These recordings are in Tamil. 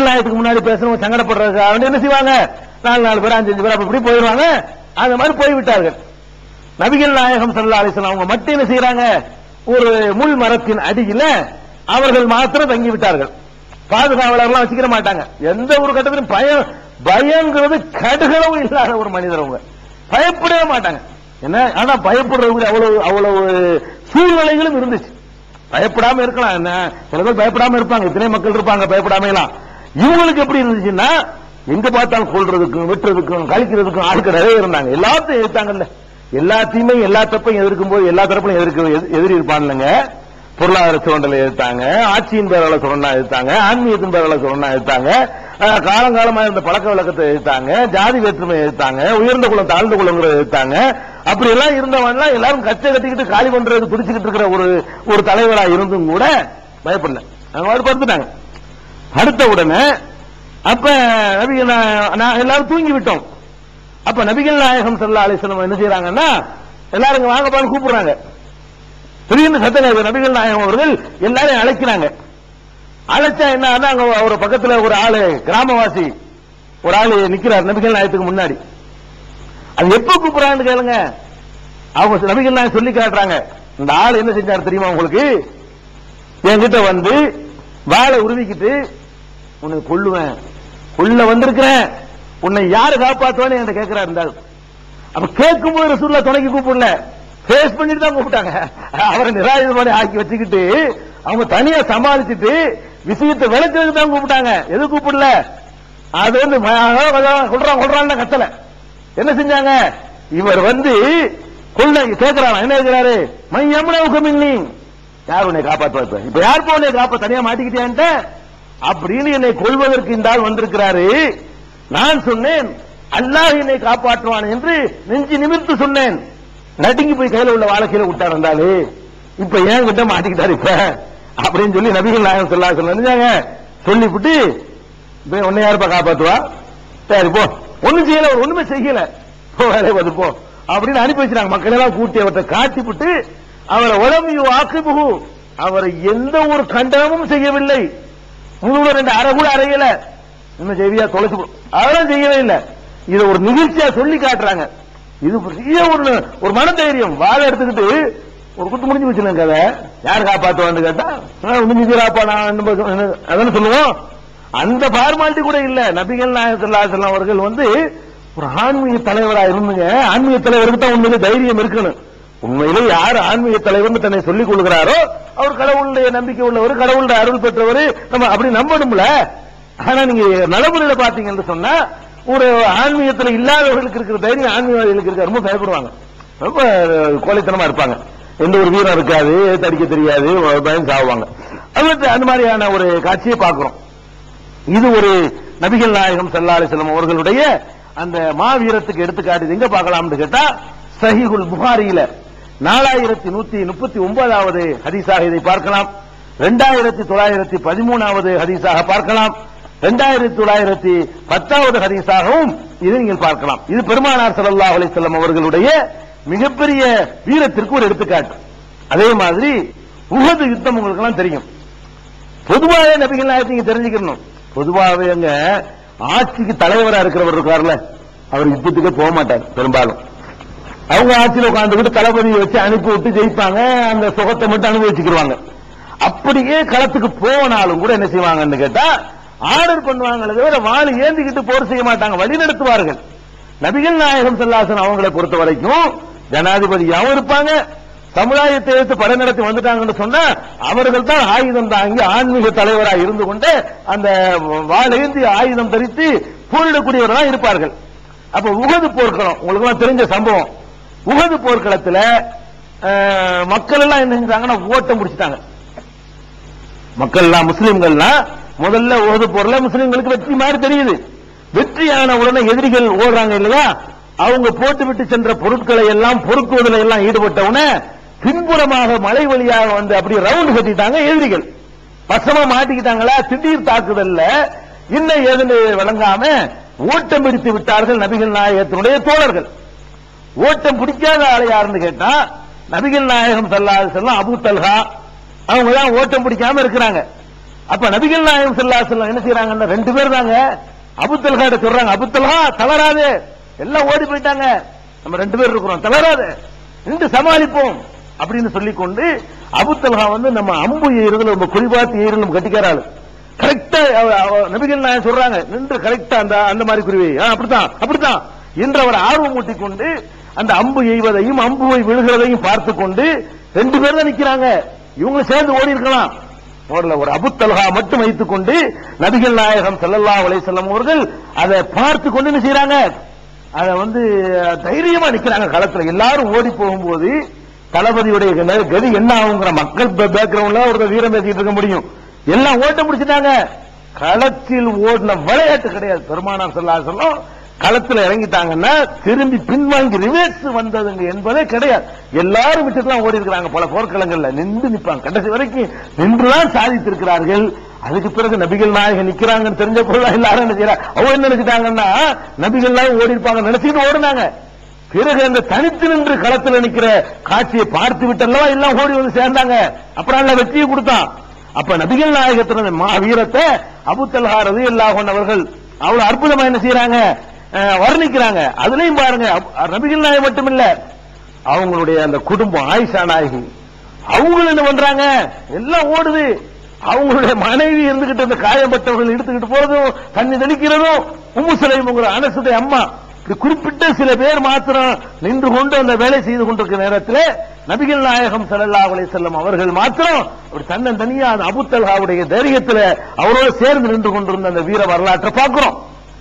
நபிகள் முன்னாடி பேசுறவங்க சங்கடப்படுறது அவங்க என்ன செய்வாங்க? நாலு நாலு பேர் அஞ்சு அஞ்சு பேர் அப்படி போயிடுவாங்க. அந்த மாதிரி போய்விட்டார்கள். நபிகள் நாயகம் சல்லா அலிஸ்லாம் அவங்க மட்டும் என்ன செய்யறாங்க ஒரு முள் மரத்தின் அடியில அவர்கள் மாத்திரம் தங்கி விட்டார்கள் பாதுகாவலர்லாம் வச்சுக்கிற மாட்டாங்க. எந்த ஒரு கட்டத்திலும் பயம் பயங்கிறது கடுகளவும் இல்லாத ஒரு மனிதர் அவங்க. பயப்படவே மாட்டாங்க. என்ன? ஆனா பயப்படுறவங்க அவ்வளவு அவ்வளவு சூழ்நிலைகளும் இருந்துச்சு. பயப்படாம இருக்கலாம். என்ன? சில பேர் பயப்படாம இருப்பாங்க. இத்தனை மக்கள் இருப்பாங்க. பயப்படாம எல்லாம் இவங்களுக்கு எப்படி இருந்துச்சுன்னா எங்க பார்த்தாலும் சொல்றதுக்கும் வெட்டுறதுக்கும் கழிக்கிறதுக்கும் ஆட்கள் நிறைய இருந்தாங்க. எல்லாத்தையும் எதிர்த்தாங்கல்ல. எல்லாத்தையுமே எல்லா தப்பையும் எதிர்க்கும் போது எல்லா தரப்புலையும் எதிர்க்க எதிர்- எதிரி இருப்பான்லங்க பொருளாதார சுரண்டலை எதிர்த்தாங்க. ஆட்சியின் பேரால சுரண்டா எதிர்த்தாங்க. ஆன்மீகத்தின் பேரால சுரண்டா எதிர்த்தாங்க. காலங்காலமா இருந்த பழக்க வழக்கத்தை எதிர்த்தாங்க. ஜாதி வேற்றுமை எதிர்த்தாங்க. உயர்ந்த குலம் தாழ்ந்த குலங்கிறத எதிர்த்தாங்க. அப்படி எல்லாம் இருந்தவன்லாம் எல்லாரும் கச்சை கட்டிக்கிட்டு காலி பண்றது பிடிச்சுக்கிட்டு இருக்கிற ஒரு ஒரு தலைவரா இருந்தும் கூட பயப்படல. அவங்க மாதிரி படுத்துட்டாங்க. அடுத்த உடனே அப்ப நபிகள் நான் எல்லாரும் தூங்கி விட்டோம் அப்ப நபிகள் நாயகம் ஸல்லல்லாஹு அலைஹி என்ன செய்யறாங்கன்னா எல்லாரும் இங்க வாங்க பான்னு கூப்பிடுறாங்க. திடீர்னு சத்தங்க நபிகள் நாயகம் அவர்கள் எல்லாரையும் அழைக்கிறாங்க. அழைச்சா என்ன அங்க அவர் பக்கத்துல ஒரு ஆளு கிராமவாசி ஒரு ஆளு நிக்கிறார் நபிகள் நாயகத்துக்கு முன்னாடி. அது எப்ப கூப்பிடுறாங்கன்னு கேளுங்க. அவங்க நபிகள் நாயகம் சொல்லி காட்டுறாங்க. இந்த ஆள் என்ன செஞ்சாரு தெரியுமா உங்களுக்கு? என்கிட்ட வந்து வாளை உருவிக்கிட்டு உன்னை கொல்லுவேன். கொள்ள வந்திருக்கிறேன். உன்னை யாரு காப்பாத்துவான்னு என்கிட்ட கேட்கிறாரு இந்த அப்ப கேட்கும் போது ரசூல்லா துணைக்கு கூப்பிடல. ஃபேஸ் பண்ணிட்டு தான் கூப்பிட்டாங்க. அவரை நிராயுதமான ஆக்கி வச்சுக்கிட்டு அவங்க தனியா சமாளிச்சுட்டு விஷயத்தை விளக்கிறதுக்கு தான் கூப்பிட்டாங்க. எது கூப்பிடல? அது வந்து கொள்றான் கொள்றான்னு கத்தல. என்ன செஞ்சாங்க? இவர் வந்து கொள்ள கேட்கிறான் என்ன இருக்கிறாரு மை மையம்னவுக்கு மின்னி யார் உன்னை காப்பாற்றுவா இப்ப? யார் போன உன்னை காப்பா தனியா மாட்டிக்கிட்டேன்ட்ட அப்படின்னு என்னை கொள்வதற்கு இந்த ஆள் வந்திருக்கிறாரு. நான் சொன்னேன் அல்லாஹ் என்னை காப்பாற்றுவான் என்று நெஞ்சு நிமிர்த்து சொன்னேன். நடுங்கி போய் கையில உள்ள வாழ்க்கையில விட்டார் இருந்தாலு இப்ப ஏன் கிட்ட மாட்டிக்கிட்டாரு இப்ப? அப்படின்னு சொல்லி நபிகள் நாயகம் சொல்லா சொன்னாங்க சொல்லிவிட்டு இப்ப உன்னை யாருப்பா காப்பாத்துவா? சரி போ. ஒண்ணும் செய்யல ஒண்ணுமே செய்யல. போ வேலையை பார்த்து போ. அப்படின்னு அனுப்பி வச்சிருக்காங்க. மக்கள் எல்லாம் கூட்டி அவர்கிட்ட காட்டிவிட்டு அவரை உடம்பு ஆக்குபுகு அவரை எந்த ஒரு கண்டனமும் செய்யவில்லை. உங்களோட ரெண்டு அரை கூட அறையல. இன்னும் செவியா தொலைச்சு அதெல்லாம் செய்யவே இல்லை. இதை ஒரு நிகழ்ச்சியா சொல்லி காட்டுறாங்க. இது பெரிய ஒரு ஒரு மனதைரியம். வாழை எடுத்துக்கிட்டு ஒரு குத்து முடிஞ்சு வச்சுருங்க கதை. யார் காப்பாத்துவான்னு கேட்டா முடிஞ்சுக்கிறாப்பா நான் என்ன என்ன- சொல்லுவோம். அந்த ஃபார்மாலிட்டி கூட இல்ல. நபிகள் நாயகத்துல்லாசல்லாம் அவர்கள் வந்து ஒரு ஆன்மீக தலைவராக இருந்துங்க. ஆன்மீக தலைவருக்கு தான் உண்மையிலே தைரியம் இருக்கணும். உண்மையிலே யார் ஆன்மீக தலைவர்னு தன்னை சொல்லிக் கொள்கிறாரோ அவர் கடவுளுடைய நம்பிக்கை உள்ளவர் கடவுளுடைய அருள் பெற்றவர். நம்ம அப்படி நம்பணும்ல. ஆனா நீங்க நடைமுறையில பாத்தீங்கன்னு சொன்னா ஒரு ஆன்மீகத்துல இல்லாதவர்களுக்கு இருக்கிற தைரியம் ஆன்மீகவாதிகளுக்கு இருக்க ரொம்ப பயப்படுவாங்க. ரொம்ப கோழைத்தனமா இருப்பாங்க. எந்த ஒரு வீரம் இருக்காது தடிக்க தெரியாது பயம் சாவாங்க அது அந்த மாதிரியான ஒரு காட்சியை பார்க்கிறோம். இது ஒரு நபிகள் நாயகம் செல்லாலை செல்லும் அவர்களுடைய அந்த மாவீரத்துக்கு எடுத்துக்காட்டு. எங்க பார்க்கலாம்னு கேட்டா சஹிகுல் புகாரியில நாலாயிரத்தி நூத்தி முப்பத்தி ஒன்பதாவது ஹதீஸாக இதை பார்க்கலாம். இரண்டாயிரத்தி தொள்ளாயிரத்தி பதிமூணாவது ஹதீஸாக பார்க்கலாம். இரண்டாயிரத்தி தொள்ளாயிரத்தி பத்தாவது ஹதீஸாகவும் இதை நீங்கள் பார்க்கலாம். இது பெருமானார் சல்லா அலைஹி வஸல்லம் அவர்களுடைய மிகப்பெரிய வீரத்திற்கு ஒரு எடுத்துக்காட்டு. அதே மாதிரி உகது யுத்தம் உங்களுக்கு எல்லாம் தெரியும். பொதுவாகவே நபிகள் நாயகத்தை தெரிஞ்சுக்கணும். பொதுவாகவே அங்க ஆட்சிக்கு தலைவரா இருக்கிறவர் இருக்கார்ல அவர் யுத்தத்துக்கே போக மாட்டார் பெரும்பாலும். அவங்க ஆட்சியில் உட்காந்துக்கிட்டு தளபதியை வச்சு அனுப்பி விட்டு ஜெயிப்பாங்க அந்த சுகத்தை மட்டும் அனுபவிச்சுக்கிடுவாங்க அப்படியே களத்துக்கு போனாலும் கூட என்ன செய்வாங்கன்னு கேட்டா ஆர்டர் பண்ணுவாங்களே தவிர வாள் ஏந்திக்கிட்டு போர் செய்ய மாட்டாங்க வழி நடத்துவார்கள். நபிகள் நாயகம் செல்லாசன் அவங்களை பொறுத்த வரைக்கும் ஜனாதிபதியாகவும் இருப்பாங்க. சமுதாயத்தை எடுத்து படம் நடத்தி வந்துட்டாங்கன்னு சொன்னா அவர்கள் தான் ஆயுதம் தாங்கி ஆன்மீக தலைவராக இருந்து கொண்டு அந்த வாழேந்தி ஆயுதம் தரித்து போரிடக்கூடியவர்களா இருப்பார்கள். அப்ப உகது போர்க்களம் உங்களுக்கு தெரிஞ்ச சம்பவம். உகது போர்க்களத்துல மக்கள் எல்லாம் என்ன செஞ்சாங்கன்னா ஓட்டம் முடிச்சிட்டாங்க. மக்கள் எல்லாம் முஸ்லிம்கள்லாம் முதல்ல உகது போர்ல முஸ்லிம்களுக்கு வெற்றி மாதிரி தெரியுது. வெற்றியான உடனே எதிரிகள் ஓடுறாங்க இல்லையா? அவங்க போட்டு விட்டு சென்ற பொருட்களை எல்லாம் பொறுக்குவதில் எல்லாம் ஈடுபட்டவுடனே பின்புறமாக மலை வழியாக வந்து அப்படி ரவுண்ட் கட்டிட்டாங்க எதிரிகள். வசமா மாட்டிக்கிட்டாங்களா? திடீர் தாக்குதல்ல. இன்னும் ஏதுன்னு வழங்காம ஓட்டம் பிடித்து விட்டார்கள் நபிகள் நாயகத்தினுடைய தோழர்கள். ஓட்டம் பிடிக்காத ஆளை யாருன்னு கேட்டா நபிகள் நாயகம் சல்லாது செல்லம் அபு தல்ஹா. அவங்க தான் ஓட்டம் பிடிக்காம இருக்கிறாங்க. அப்ப நபிகள் நாயகம் ஸல்லல்லாஹு என்ன செய்யறாங்கன்னா ரெண்டு பேர் தாங்க. அபுத்தல்ஹா சொல்றாங்க அபுத்தல்ஹா தளராது. எல்லாம் ஓடி போயிட்டாங்க. நம்ம ரெண்டு பேர் இருக்கிறோம் தளராது. நின்று சமாளிப்போம். அப்படின்னு சொல்லிக்கொண்டு அபுத்தல்ஹா வந்து நம்ம அம்பு ஏறுதல் நம்ம குறிபாத்து ஏறு நம்ம கட்டிக்கிறாள் கரெக்டா நபிகள் நாயகம் சொல்றாங்க நின்று கரெக்டா அந்த அந்த மாதிரி குருவி. ஆ, அப்படித்தான் அப்படித்தான். என்று அவர் ஆர்வம் ஊட்டிக் கொண்டு அந்த அம்பு எய்வதையும் அம்புவை விழுகிறதையும் பார்த்து கொண்டு ரெண்டு பேர் தான் நிக்கிறாங்க. இவங்க சேர்ந்து ஓடி இருக்கலாம். ஓடல ஒரு அபுத்தல்ஹா மட்டும் வைத்துக் கொண்டு நபிகள் நாயகம் செல்லல்லா அலைஹி செல்லும் அவர்கள் அதை பார்த்து கொண்டு என்ன அதை வந்து தைரியமா நிக்கிறாங்க களத்துல. எல்லாரும் ஓடி போகும்போது தளபதியுடைய கதி என்ன ஆகுங்கிற மக்கள் பேக்ரவுண்ட்ல ஒரு வீரம் பேசிட்டு இருக்க முடியும். எல்லாம் ஓட்ட முடிச்சுட்டாங்க. களத்தில் ஓடின விளையாட்டு கிடையாது. பெருமானார் செல்லா சொல்லும் களத்துல இறங்கிட்டாங்கன்னா திரும்பி பின்வாங்கி ரிவேர்ஸ் வந்ததுங்க என்பதே கிடையாது. எல்லாரும் விட்டுலாம் ஓடி இருக்கிறாங்க பல போர்க்களங்கள்ல. நின்று நிற்பாங்க கடைசி வரைக்கும் நின்றுதான் சாதித்திருக்கிறார்கள். அதுக்கு பிறகு நபிகள் நாயகன் நிக்கிறாங்கன்னு தெரிஞ்ச பொருள் எல்லாரும் என்ன செய்யறாங்க? அவங்க என்ன நினைச்சிட்டாங்கன்னா நபிகள் நாயகம் ஓடி இருப்பாங்க நினைச்சிட்டு ஓடினாங்க. பிறகு அந்த தனித்து நின்று களத்தில் நிக்கிற காட்சியை பார்த்து விட்டல்லவா எல்லாம் ஓடி வந்து சேர்ந்தாங்க. அப்புறம் அல்ல வெற்றியை கொடுத்தான். அப்ப நபிகள் நாயகத்தின மா வீரத்தை அபுத்தல்ஹா ரலியல்லாஹு அன்ஹு அவர்கள் அவ்வளவு அற்புதமா என்ன செய்யறாங்க? வர்ணிக்கிறாங்க. அதுலயும் பாருங்க நபிகள் நாயகம் மட்டுமில்ல அவங்களுடைய அந்த குடும்பம் ஆயிஷா நாயகி. அவங்களும் என்ன பண்றாங்க? எல்லாம் ஓடுது. அவங்களுடைய மனைவி இருந்துகிட்டு அந்த காயப்பட்டவர்கள் எடுத்துக்கிட்டு போறதும் தண்ணி தெளிக்கிறதும் உம்மு சுலைமுங்கிற அனசுடைய அம்மா. இப்படி குறிப்பிட்ட சில பேர் மாத்திரம் நின்று கொண்டு அந்த வேலை செய்து கொண்டிருக்கிற நேரத்தில் நபிகள் நாயகம் ஸல்லல்லாஹு அலை செல்லம் அவர்கள் மாத்திரம் அப்படி தன்னன் தனியா அந்த அபுத்தல்ஹாவுடைய தைரியத்துல அவரோட சேர்ந்து நின்று கொண்டிருந்த அந்த வீர வரலாற்றை பார்க்கிறோம்.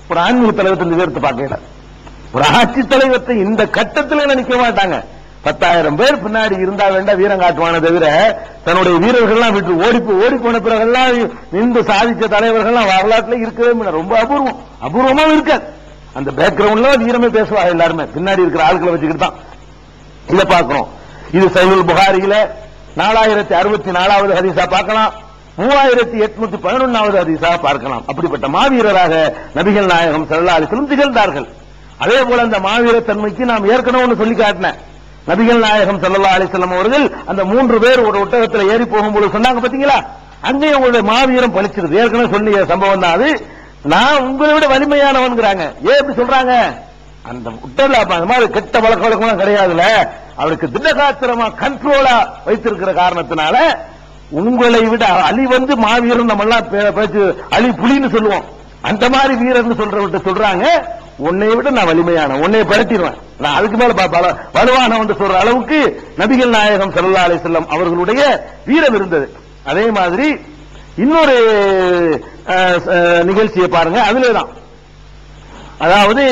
ஒரு ஆன்மீக தலைவர்த்த எதிர்த்து பார்க்கல. ஒரு ஆட்சி தலைவத்தை இந்த கட்டத்தில் நினைக்க மாட்டாங்க? பத்தாயிரம் பேர் பின்னாடி இருந்தா வேண்டாம் வீரம் காட்டுவான தவிர தன்னுடைய வீரர்கள்லாம் விட்டு ஓடி ஓடி போன பிறகெல்லாம் நின்று சாதிச்ச தலைவர்கள்லாம் வரலாற்றுல இருக்கவே ரொம்ப அபூர்வம். அபூர்வமா இருக்காது. அந்த பேக்ரவுண்ட்ல வீரமே பேசுவாங்க எல்லாருமே. பின்னாடி இருக்கிற ஆட்களை வச்சுக்கிட்டு தான். இதை பார்க்கிறோம் இது சைவல் புகாரியில நாலாயிரத்தி அறுபத்தி நாலாவது ஹரிசா பார்க்கலாம். மூவாயிரத்தி எட்நூத்தி பதினொன்னாவது அதிசா பார்க்கலாம். அப்படிப்பட்ட மாவீரராக நபிகள் நாயகம் ஸல்லல்லாஹு திகழ்ந்தார்கள். அதே போல அந்த மாவீர தன்மைக்கு நாம் ஏற்கனவே ஒன்று சொல்லி காட்டினேன். நபிகள் நாயகம் ஸல்லல்லாஹு அலிசல்லம் அவர்கள் அந்த மூன்று பேர் ஒரு ஒட்டகத்தில் ஏறி போகும்போது சொன்னாங்க பாத்தீங்களா அங்கேயும் உங்களுடைய மாவீரம் பலிச்சிருது ஏற்கனவே சொன்னிய சம்பவம் தான் அது. நான் உங்களை விட வலிமையானவன்கிறாங்க. ஏன் இப்படி சொல்றாங்க? அந்த உட்டல அந்த மாதிரி கெட்ட பழக்க வழக்கம் கிடையாதுல அவருக்கு திடகாத்திரமா கண்ட்ரோலா வைத்திருக்கிற காரணத்தினால உங்களை விட அலி வந்து மாவீரன் நம்ம எல்லாம் பேச்சு அலி புலின்னு சொல்லுவோம். அந்த மாதிரி வீரர்னு சொல்றவர்கிட்ட சொல்றாங்க. உன்னை விட நான் வலிமையான உன்னை பரட்டிடுவேன். நான் அதுக்கு மேல ப- வலுவான வந்து சொல்ற அளவுக்கு நபிகள் நாயகம் சல்லா அலி செல்லம் அவர்களுடைய வீரம் இருந்தது. அதே மாதிரி இன்னொரு நிகழ்ச்சியை பாருங்க. அதுலதான். அதாவது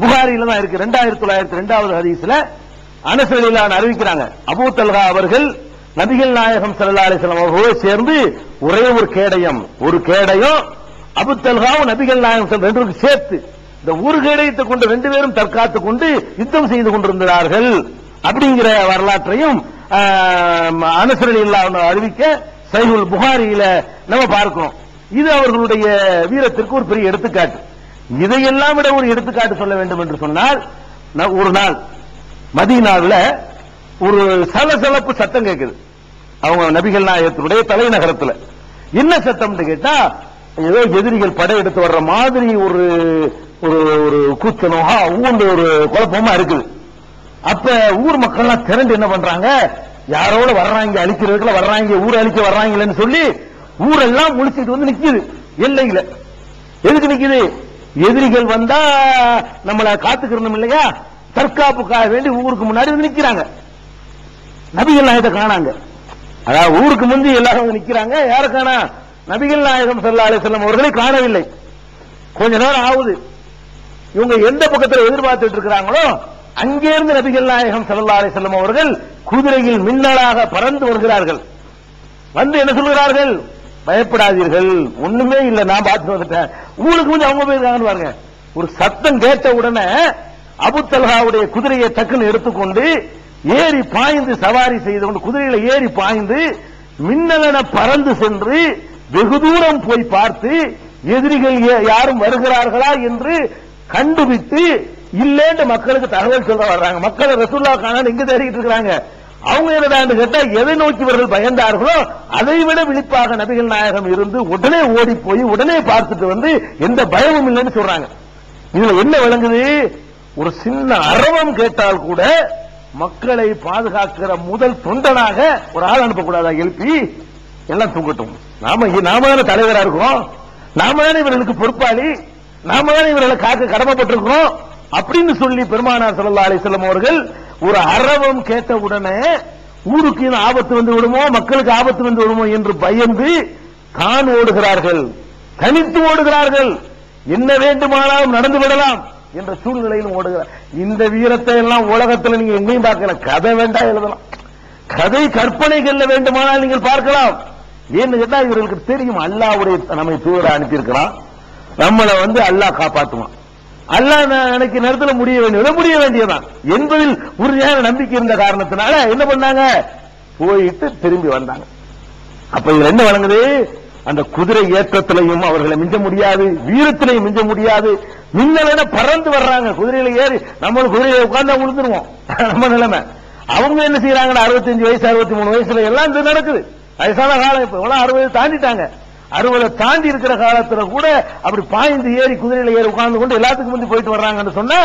புகாரியில தான் இருக்கு. ரெண்டாயிரத்தி தொள்ளாயிரத்தி ரெண்டாவது ஹதீஸ்ல அனசலிலான் அறிவிக்கிறாங்க. அபு தல்கா அவர்கள் நபிகள் நாயகம் ஸல்லல்லாஹு அலைஹி அவர்களோடு சேர்ந்து ஒரே ஒரு கேடயம். ஒரு கேடயம் அபுத்தல்காவும் நபிகள் நாயகம் ஸல்லல்லாஹு ரெண்டு சேர்த்து இந்த ஒரு கேடயத்தை கொண்டு ரெண்டு பேரும் தற்காத்துக் கொண்டு யுத்தம் செய்து கொண்டிருந்தார்கள். அப்படிங்கிற வரலாற்றையும் அனுசரணியில் அறிவிக்க சைகுல் புகாரியில நம்ம பார்க்கிறோம் இது அவர்களுடைய வீரத்திற்கு ஒரு பெரிய எடுத்துக்காட்டு. இதையெல்லாம் விட ஒரு எடுத்துக்காட்டு சொல்ல வேண்டும் என்று சொன்னால் ந- ஒரு நாள் மதீனாவில் ஒரு சலசலப்பு சத்தம் கேட்குது அவங்க நபிகள் நாயகத்தினுடைய தலைநகரத்துல. என்ன சத்தம்னு கேட்டா ஏதோ எதிரிகள் படையெடுத்து வர்ற மாதிரி ஒரு ஒரு ஒரு கூச்சலும் ஆ, ஒரு குழப்பமா இருக்குது. அப்ப ஊர் மக்கள்லாம் திரண்டு என்ன பண்றாங்க? யாரோட வர்றாங்க அழிக்கிறதுக்குள்ள வர்றாங்க ஊரை அழிக்க வர்றாங்களேன்னு சொல்லி ஊரெல்லாம் முழிச்சிட்டு வந்து நிக்குது. எல்லையில. எதுக்கு நிக்குது? எதிரிகள் வந்தா நம்மள காத்துக்கிறணும் இல்லையா? தற்காப்புக்காக வேண்டி ஊருக்கு முன்னாடி வந்து நிக்கிறாங்க. நபிகள் நாயகத்தை காணாங்க. அதாவது ஊருக்கு முந்தி எல்லாரும் வந்து நிக்கிறாங்க. யாருக்கானா? நபிகள் நாயகம் சல்லா அலைஹி அவர்களை காணவில்லை. கொஞ்ச நேரம் ஆகுது. இவங்க எந்த பக்கத்தில் எதிர்பார்த்துட்டு இருக்கிறாங்களோ அங்கேருந்து நபிகள் நாயகம் சல்லா அலைஹி அவர்கள் குதிரையில் மின்னலாக பறந்து வருகிறார்கள். வந்து என்ன சொல்கிறார்கள்? பயப்படாதீர்கள். ஒண்ணுமே இல்ல நான் பார்த்து வந்துட்டேன். ஊருக்கு வந்து அவங்க போயிருக்காங்கன்னு பாருங்க. ஒரு சத்தம் கேட்ட உடனே அபுத்தல்ஹாவுடைய குதிரையை டக்குன்னு எடுத்துக்கொண்டு ஏறி பாய்ந்து சவாரி செய்து கொண்டு குதிரையில ஏறி பாய்ந்து மின்னலென பறந்து சென்று வெகு தூரம் போய் பார்த்து எதிரிகள் ஏ- யாரும் வருகிறார்களா என்று கண்டுபிடித்து இல்லேன்னு மக்களுக்கு தகவல் சொல்ல வர்றாங்க. மக்கள் ரசுல்லா காணான்னு எங்க தேடிட்டு இருக்காங்க அவங்க என்னடான்னு கேட்டா எதை நோக்கி இவர்கள் பயந்தார்களோ அதை விட விழிப்பாக நபிகள் நாயகம் இருந்து உடனே ஓடி போய் உடனே பார்த்துட்டு வந்து எந்த பயமும் இல்லைன்னு சொல்றாங்க. இதுல என்ன விளங்குது? ஒரு சின்ன அரவம் கேட்டால் கூட மக்களை பாதுகாக்கிற முதல் தொண்டனாக ஒரு ஆள் அனுப்பக்கூடாதா எழுப்பி எல்லாம் தூங்கட்டும். நாம நாம தானே தலைவரா இருக்கோம். நாம தானே இவர்களுக்கு பொறுப்பாளி. நாம தானே இவர்களை காக்க கடமைப்பட்டிருக்கிறோம். அப்படின்னு சொல்லி பெருமானார் சல்லா அலைஹி அவர்கள் ஒரு அரவம் கேட்ட உடனே ஊருக்கு ஆபத்து வந்து விடுமோ மக்களுக்கு ஆபத்து வந்து விடுமோ என்று பயந்து தான் ஓடுகிறார்கள். தனித்து ஓடுகிறார்கள். என்ன வேண்டுமானாலும் நடந்து விடலாம். என்ற சூழ்நிலையிலும் ஓடுகிறார் இந்த வீரத்தை எல்லாம் உலகத்தில் நீங்க எங்கேயும் பார்க்கல. கதை வேண்டாம் எழுதலாம். கதை கற்பனைகள்ல வேண்டுமானால் நீங்கள் பார்க்கலாம். ஏன்னு கேட்டா இவர்களுக்கு தெரியும். அல்லாவுடைய நம்மை தூர அனுப்பியிருக்கிறான். நம்மளை வந்து அல்லாஹ் காப்பாற்றுவான் அல்லாஹ் எனக்கு நேரத்தில் நேரத்துல முடிய வேண்டியது முடிய வேண்டியதுதான். என்பதில் உறுதியான நம்பிக்கை இருந்த காரணத்தினால என்ன பண்ணாங்க? போயிட்டு திரும்பி வந்தாங்க. அப்ப இதுல என்ன வழங்குது? அந்த குதிரை ஏற்றத்திலையும் அவர்களை மிஞ்ச முடியாது வீரத்திலையும் மிஞ்ச முடியாது. மின்னலென பறந்து வர்றாங்க. குதிரையில ஏறி நம்மளும் குதிரையில உட்கார்ந்து விழுந்துருவோம் நம்ம நிலைமை. அவங்க என்ன செய்யறாங்க அறுபத்தஞ்சு வயசு அறுபத்தி மூணு வயசுல எல்லாம் இது நடக்குது. வயசான காலம் இப்ப எவ்வளவு அறுபது தாண்டிட்டாங்க. அறுபதை தாண்டி இருக்கிற காலத்துல கூட அப்படி பாய்ந்து ஏறி குதிரையில ஏறி உட்கார்ந்து கொண்டு எல்லாத்துக்கும் முந்தி போயிட்டு வர்றாங்கன்னு சொன்னா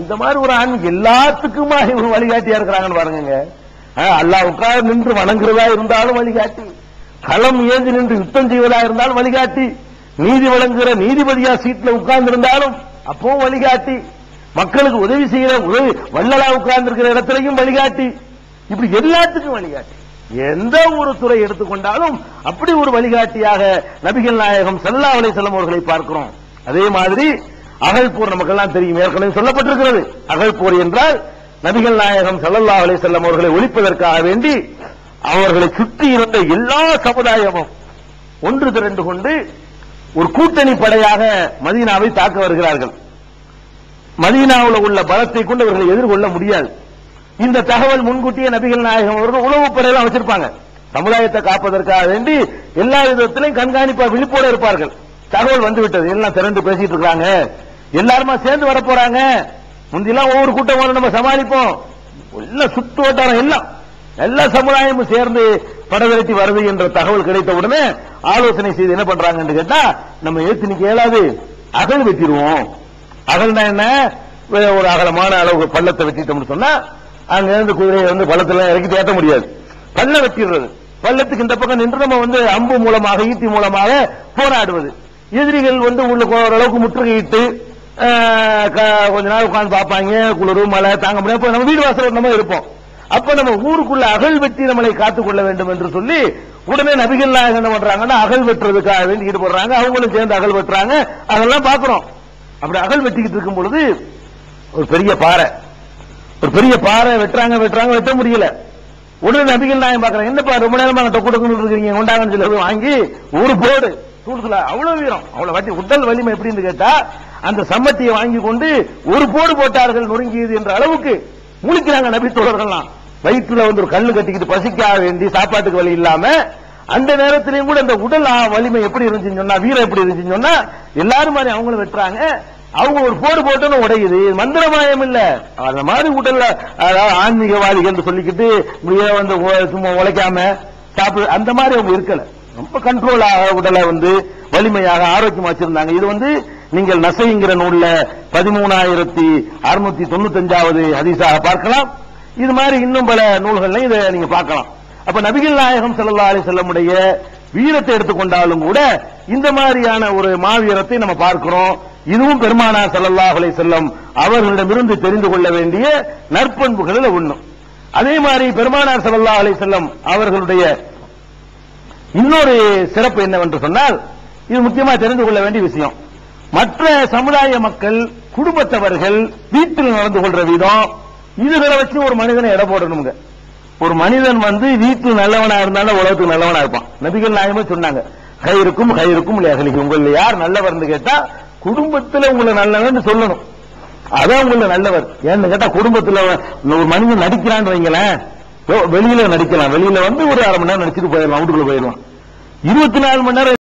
இந்த மாதிரி ஒரு ஆண் எல்லாத்துக்குமா இவங்க வழிகாட்டியா இருக்கிறாங்கன்னு பாருங்க அல்லா உட்கார்ந்து நின்று வணங்குறதா இருந்தாலும் வழிகாட்டி. களம் ஏந்தி நின்று யுத்தம் செய்வதா இருந்தாலும் வழிகாட்டி. நீதி வழங்குகிற நீதிபதியா சீட்ல உட்கார்ந்து இருந்தாலும் அப்பவும் வழிகாட்டி. மக்களுக்கு உதவி செய்யற உதவி வள்ளலா உட்கார்ந்து இருக்கிற இடத்திலையும் வழிகாட்டி. இப்படி எல்லாத்துக்கும் வழிகாட்டி. எந்த ஒரு துறை எடுத்துக்கொண்டாலும் அப்படி ஒரு வழிகாட்டியாக நபிகள் நாயகம் ஸல்லல்லாஹு அலை வஸல்லம் அவர்களை பார்க்கிறோம். அதே மாதிரி அகழ்போர் நமக்கெல்லாம் தெரியும் ஏற்கனவே சொல்லப்பட்டிருக்கிறது. அகழ்போர் என்றால் நபிகள் நாயகம் செல்லல்லா அலை வஸல்லம் அவர்களை ஒழிப்பதற்காக வேண்டி அவர்களை சுற்றி இருந்த எல்லா சமுதாயமும் ஒன்று திரண்டு கொண்டு ஒரு கூட்டணி படையாக மதீனாவை தாக்க வருகிறார்கள். மதீனாவுல உள்ள பலத்தை கொண்டு அவர்களை எதிர்கொள்ள முடியாது. இந்த தகவல் முன்கூட்டியே நபிகள் நாயகம் அவர்கள் உளவு படையெல்லாம் வச்சிருப்பாங்க சமுதாயத்தை காப்பதற்காக வேண்டி எல்லா விதத்திலையும் கண்காணிப்பா விழிப்போட இருப்பார்கள். தகவல் வந்து விட்டது எல்லாம் திரண்டு பேசிட்டு இருக்காங்க எல்லாருமா சேர்ந்து வர போறாங்க முந்திலாம் ஒவ்வொரு கூட்டம் நம்ம சமாளிப்போம். எல்லாம் சுத்து வட்டாரம் எல்லாம். எல்லா சமுதாயமும் சேர்ந்து படவிரட்டி வருது என்ற தகவல் கிடைத்த உடனே ஆலோசனை செய்து என்ன பண்றாங்கன்னு கேட்டா நம்ம ஏத்து நிக்க இயலாது அகல் வெட்டிடுவோம். அகல்னா என்ன? ஒரு அகலமான அளவு பள்ளத்தை வெட்டிட்டோம்னு சொன்னா அங்க இருந்து குதிரையை வந்து பள்ளத்துல இறக்கி தேட்ட முடியாது. பள்ள வெட்டிடுறது. பள்ளத்துக்கு இந்த பக்கம் நின்று நம்ம வந்து அம்பு மூலமாக ஈட்டி மூலமாக போராடுவது. எதிரிகள் வந்து உள்ள ஓரளவுக்கு முற்றுகையிட்டு இட்டு க- கொஞ்ச நாள் உட்காந்து பார்ப்பாங்க குளிர் மழை தாங்க முடியாது. நம்ம வீடு வாசல் நம்ம இருப்போம். அப்ப நம்ம ஊருக்குள்ள அகழ் வெட்டி நம்மளை காத்துக் கொள்ள வேண்டும் என்று சொல்லி உடனே நபிகள் நாயகம் என்ன பண்றாங்கன்னா அகழ் வெட்டுறதுக்காக வேண்டி ஈடுபடுறாங்க அவங்களும் சேர்ந்து அகல் வெட்டுறாங்க. அதெல்லாம் பாக்குறோம் அப்படி அகல் வெட்டிக்கிட்டு இருக்கும் பொழுது ஒரு பெரிய பாறை. ஒரு பெரிய பாறை வெட்டுறாங்க வெட்டுறாங்க வெட்ட முடியல. உடனே நபிகள் நாயம் பாக்குறாங்க என்னப்பா ரொம்ப நேரமா அங்க டொக்கு டொக்குன்னு இருக்கீங்க கொண்டாங்கன்னு சொல்லி வாங்கி ஒரு போடு. தூடுதுல அவ்வளவு வீரம் அவ்வளவு வாட்டி உடல் வலிமை எப்படின்னு கேட்டா அந்த சம்மட்டியை வாங்கி கொண்டு ஒரு போடு போட்டார்கள் நொறுங்கியது என்ற அளவுக்கு முழிக்கிறாங்க நபி தோழர்கள்லாம். வயிற்றுல வந்து ஒரு கல்லு கட்டிக்கிட்டு பசிக்க வேண்டி சாப்பாட்டுக்கு வழி இல்லாம அந்த நேரத்திலையும் கூட அந்த உடல் வலிமை எப்படி இருந்துச்சுன்னு சொன்னா வீரம் எப்படி இருந்துச்சுன்னு சொன்னா எல்லாரும் மாதிரி அவங்களும் வெட்டுறாங்க. அவங்க ஒரு போடு போட்டோன்னு உடையுது. மந்திரமாயம் இல்ல. அந்த மாதிரி உடல்ல அதாவது ஆன்மீகவாதிகள் என்று சொல்லிக்கிட்டு இப்படியே வந்து சும்மா உழைக்காம சாப்பிடு அந்த மாதிரி அவங்க இருக்கல. ரொம்ப கண்ட்ரோலாக உடலை வந்து வலிமையாக ஆரோக்கியமா வச்சிருந்தாங்க. இது வந்து நீங்கள் நசைங்கிற நூல்ல பதிமூணாயிரத்தி அறுநூத்தி தொண்ணூத்தஞ்சாவது ஹதீஸாக பார்க்கலாம். இது மாதிரி இன்னும் பல நூல்கள்லையும் இதை நீங்க பார்க்கலாம். அப்ப நபிகள் நாயகம் ஸல்லல்லாஹு அலி செல்லமுடைய வீரத்தை எடுத்துக்கொண்டாலும் கூட இந்த மாதிரியான ஒரு மாவீரத்தை நம்ம பார்க்கிறோம். இதுவும் பெருமானார் செல்லல்லா அலைஹி செல்லம் அவர்களிடமிருந்து தெரிந்து கொள்ள வேண்டிய நற்பண்புகளில் ஒண்ணும் அதே மாதிரி பெருமானார் செல்லல்லா அலைஹி செல்லம் அவர்களுடைய இன்னொரு சிறப்பு என்னவென்று சொன்னால் இது முக்கியமா தெரிந்து கொள்ள வேண்டிய விஷயம். மற்ற சமுதாய மக்கள் குடும்பத்தவர்கள் வீட்டில் நடந்து கொள்ற விதம் இதுகளை வச்சு ஒரு மனிதனை எடை போடணுங்க ஒரு மனிதன் வந்து வீட்டில் நல்லவனா இருந்தாலும் உலகத்துக்கு நல்லவனா இருப்பான். நபிகள் நாயமே சொன்னாங்க கயிறுக்கும் கயிறுக்கும் லேகலிக்கும் உங்கள யார் நல்லவர்னு கேட்டா குடும்பத்துல உங்களை நல்லவன் சொல்லணும். அதான் உங்களை நல்லவர். ஏன்னு கேட்டா குடும்பத்துல ஒரு மனிதன் நடிக்கிறான்னு வைங்களேன் வெளியில நடிக்கலாம். வெளியில வந்து ஒரு அரை மணி நேரம் நடிச்சுட்டு போயிடலாம் வீட்டுக்குள்ள போயிடலாம். இருபத்தி நாலு மணி நேரம்